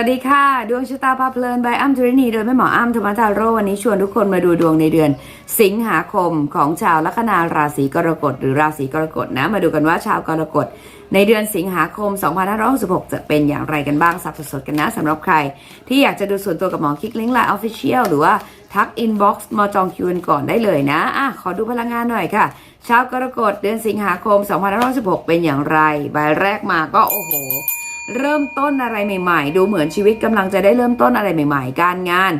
วัสดีค่ะ ดวงชะตาพาเพลินบายอ้ำธุรินี โดยแม่หมออ้ำธรรมทาโรวันนี้ชวนทุกคนมาดูดวงในเดือน สิงหาคมของชาวลัคนาราศีกรกฎหรือราศีกรกฎนะ มาดูกันว่าชาวกรกฎในเดือนสิงหาคม 2566 จะเป็นอย่างไรกันบ้างสับสดๆกันนะสำหรับใคร ที่อยากจะดูส่วนตัวกับหมอคลิกลิงก์ไลน์ออฟฟิเชียลหรือว่าทักอินบ็อกซ์มาจองคิวกันก่อนได้เลยนะอะขอดูพลังงานหน่อยค่ะชาวกรกฎเดือนสิงหาคม 2566 เป็นอย่างไร ใบแรกมาก็โอ้โห เริ่มต้นอะไรใหม่ๆ ดูเหมือนชีวิตกำลังจะได้เริ่มต้นอะไรใหม่ ๆ การงาน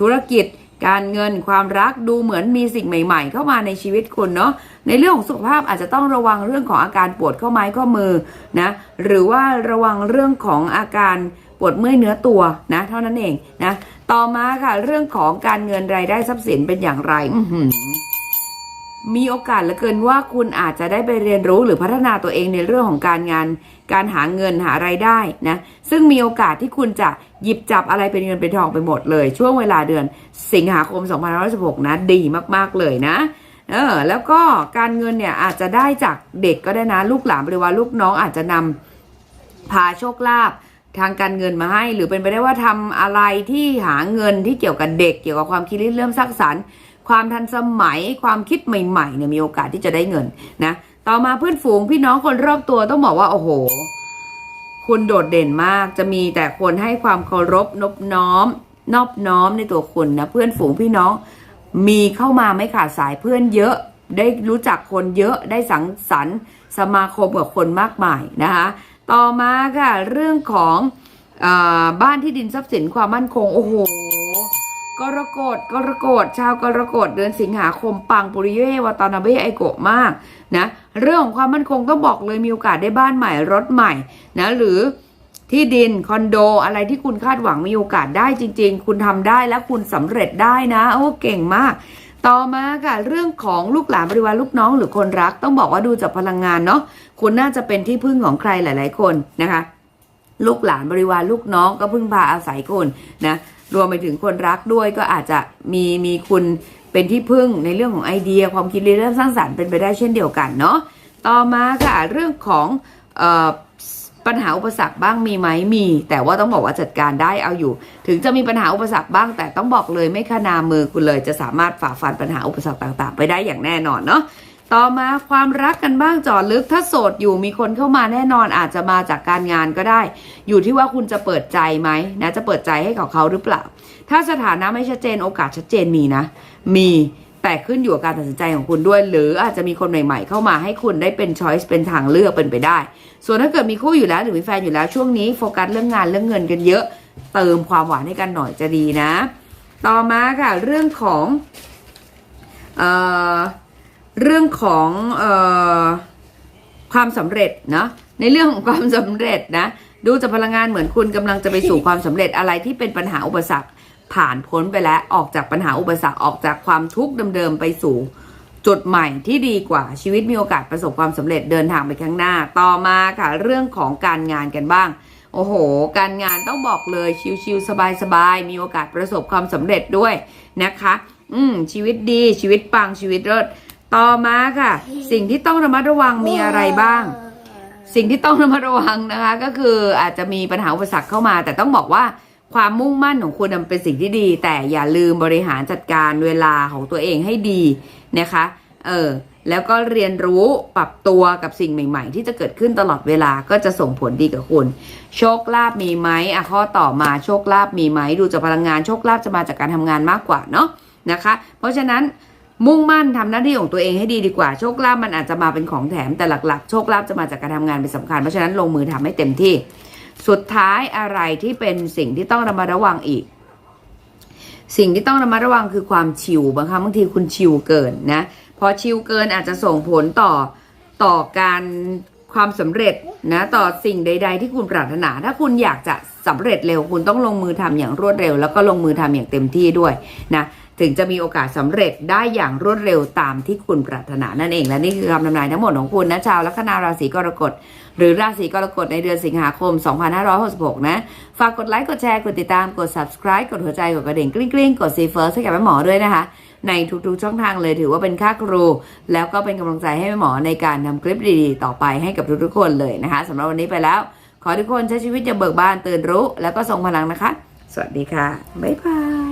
ธุรกิจ การเงินความรักดูเหมือนมีสิ่งใหม่ ๆ เข้ามาในชีวิตคุณเนาะในเรื่องของสุขภาพอาจจะต้องระวังเรื่องของอาการปวดข้อไม้ข้อมือนะหรือว่าระวังเรื่องของอาการปวดเมื่อยเนื้อตัวนะ เท่านั้นเองนะต่อมาค่ะเรื่องของการเงินรายได้ทรัพย์สินเป็นอย่างไรอื มีโอกาสเหลือเกินว่าคุณอาจจะได้ไปเรียนรู้หรือพัฒนาตัวเองในเรื่องของการงาน การหาเงินหาไรายได้นะ ซึ่งมีโอกาสที่คุณจะหยิบจับอะไรเป็นเงินเป็นทองไปหมดเลย ช่วงเวลาเดือนสิงหาคม 2516 นะ ดีมากๆเลยนะ เออ แล้วก็การเงินเนี่ยอาจจะได้จากเด็กก็ได้นะ ลูกหลานหรือว่าลูกน้องอาจจะนำพาโชคลาภทางการเงินมาให้ หรือเป็นไปได้ว่าทำอะไรที่หาเงินที่เกี่ยวกับเด็ก เกี่ยวกับความคิดเริ่มสร้างสรรค์ ความทันสมัย ความคิดใหม่ๆเนี่ยมีโอกาสที่จะได้เงินนะต่อมาเพื่อนฝูงพี่น้องคนรอบตัวต้องบอกว่าโอ้โห คุณโดดเด่นมากจะมีแต่คนให้ความเคารพนบน้อม นอบน้อมในตัวคุณนะเพื่อนฝูงพี่น้องมีเข้ามาไม่ขาดสายเพื่อนเยอะได้รู้จักคนเยอะได้สังสรรค์สมาคมกับคนมากมายนะคะต่อมาค่ะเรื่องของอบ้านที่ดินทรัพย์สินความมั่นคงโอ้โห กรกฎกรกฎชาวกรกฎเดือนสิงหาคมปังปุริเยวาตานาเบะไอโกะมากนะเรื่องของความมั่นคงต้องบอกเลยมีโอกาสได้บ้านใหม่รถใหม่นะหรือที่ดินคอนโดอะไรที่คุณคาดหวังมีโอกาสได้จริง ๆ คุณทำได้และคุณสำเร็จได้นะโอ้เก่งมาก ต่อมาค่ะเรื่องของลูกหลานบริวารลูกน้องหรือคนรักต้องบอกว่าดูจากพลังงานเนาะคุณน่าจะเป็นที่พึ่งของใครหลาย ๆ คนนะคะ ลูกหลานบริวารลูกน้องก็พึ่งพาอาศัยคุณนะ รวมไปถึงคนรักด้วยก็อาจจะมีมีคุณเป็นที่พึ่งในเรื่องของไอเดีย ความคิดเรื่องสร้างสรรค์เป็นไปได้เช่นเดียวกันเนาะต่อมาค่ะเรื่องของออปัญหาอุปสรรคบ้างมีไหมมี แต่ว่าต้องบอกว่าจัดการได้เอาอยู่ ถึงจะมีปัญหาอุปสรรคบ้าง แต่ต้องบอกเลยไม่ขนามือคุณเลยจะสามารถฝ่าฟันปัญหาอุปสรรคต่าง ๆ ไปได้อย่างแน่นอนเนาะ ต่อมาความรักกันบ้างจอดลึกถ้าโสดอยู่มีคนเข้ามาแน่นอนอาจจะมาจากการงานก็ได้ อยู่ที่ว่าคุณจะเปิดใจไหมนะจะเปิดใจให้กับเขาหรือเปล่า ถ้าสถานะไม่ชัดเจนโอกาสชัดเจนมีนะ มีแต่ขึ้นอยู่กับการตัดสินใจของคุณด้วย หรืออาจจะมีคนใหม่ ๆ เข้ามาให้คุณได้เป็นช้อยส์เป็นทางเลือกเป็นไปได้ ส่วนถ้าเกิดมีคู่อยู่แล้วหรือมีแฟนอยู่แล้วช่วงนี้โฟกัสเรื่องงานเรื่องเงินกันเยอะ เติมความหวานให้กันหน่อยจะดีนะ ต่อมาค่ะเรื่องของเอ่อ เรื่องของออความสำเร็จนะในเรื่องของความสำเร็จนะดูจากพลังงานเหมือนคุณกำลังจะไปสู่ความสำเร็จอะไรที่เป็นปัญหาอุปสรรคผ่านพ้นไปแล้วออกจากปัญหาอุปสรรคออกจากความทุกข์เดิมๆไปสู่จุดใหม่ที่ดีกว่าชีวิตมีโอกาสประสบความสำเร็จเดินทางไปข้างหน้า ต่อมาค่ะเรื่องของการงานกันบ้าง โอ้โห การงานต้องบอกเลยชิวๆสบายๆมีโอกาสประสบความสำเร็จด้วยนะคะ อืมชีวิตดีชีวิตปังชีวิตเลิศ ต่อมาค่ะ สิ่งที่ต้องระมัดระวังมีอะไรบ้าง สิ่งที่ต้องระมัดระวังนะคะ ก็คืออาจจะมีปัญหาอุปสรรคเข้ามา แต่ต้องบอกว่าความมุ่งมั่นของคุณมันเป็นสิ่งที่ดี แต่อย่าลืมบริหารจัดการเวลาของตัวเองให้ดีนะคะ เออแล้วก็เรียนรู้ปรับตัวกับสิ่งใหม่ ๆ ที่จะเกิดขึ้นตลอดเวลาก็จะส่งผลดีกับคุณ โชคลาภมีไหมอะข้อต่อมาโชคลาภมีไหมดูจากพลังงานโชคลาภจะมาจากการทำงานมากกว่าเนาะนะคะ เพราะฉะนั้น มุ่งมั่นทำหน้าที่ของตัวเองให้ดีดีกว่าโชคลาภมันอาจจะมาเป็นของแถมแต่หลักๆ โชคลาภจะมาจากการทำงานเป็นสำคัญเพราะฉะนั้นลงมือทำให้เต็มที่ สุดท้ายอะไรที่เป็นสิ่งที่ต้องระมัดระวังอีก สิ่งที่ต้องระมัดระวังคือความชิวบางครั้งบางทีคุณชิวเกินนะพอชิวเกินอาจจะส่งผลต่อต่อการความสำเร็จนะต่อสิ่งใด ๆ ที่คุณปรารถนา ถ้าคุณอยากจะสำเร็จเร็วคุณต้องลงมือทำอย่างรวดเร็ว แล้วก็ลงมือทำอย่างเต็มที่ด้วยนะ ถึงจะมีโอกาสสำเร็จได้อย่างรวดเร็วตามที่คุณปรารถนานั่นเอง และนี่คือคำทำนายทั้งหมดของคุณนะชาวลัคนาราศีกรกฎหรือราศีกรกฎในเดือนสิงหาคม 2566 นะ ฝากกดไลค์ กดแชร์ กดติดตาม กด subscribe กดหัวใจ กดกระดิ่งกริ๊งกริ๊งกดซีเฟิร์สให้กับแม่หมอด้วยนะคะ ในทุกๆช่องทางเลยถือว่าเป็นค่าครู แล้วก็เป็นกำลังใจให้แม่หมอในการทำคลิปดีๆ ต่อไปให้กับทุกๆคนเลยนะคะสำหรับวันนี้ไปแล้ว ขอทุกคนใช้ชีวิตอย่าเบิกบานตื่นรู้ แล้วก็ทรงพลังนะคะ สวัสดีค่ะ บ๊ายบาย